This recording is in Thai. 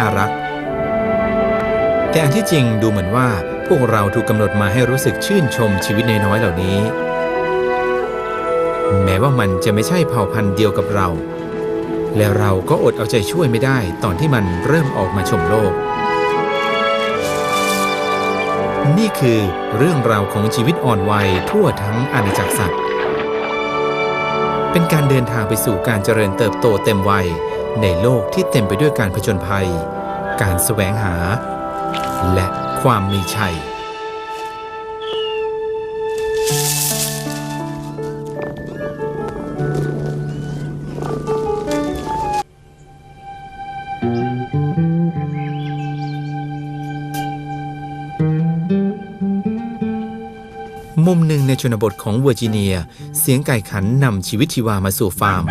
น่ารัก แต่อันที่จริงดูเหมือนว่าพวกเราถูกกำหนดมาให้รู้สึกชื่นชมชีวิตนน้อยเหล่านี้ แม้ว่ามันจะไม่ใช่เผ่าพันธุ์เดียวกับเรา และเราก็อดเอาใจช่วยไม่ได้ตอนที่มันเริ่มออกมาชมโลก นี่คือเรื่องราวของชีวิตอ่อนวัยทั่วทั้งอาณาจักรสัตว์เป็นการเดินทางไปสู่การเจริญเติบโตเต็มวัย ในโลกที่เต็มไปด้วยการผจญภัย การแสวงหา และความมีชัย มุมหนึ่งในชนบทของเวอร์จิเนีย เสียงไก่ขันนำชีวิตชีวามาสู่ฟาร์ม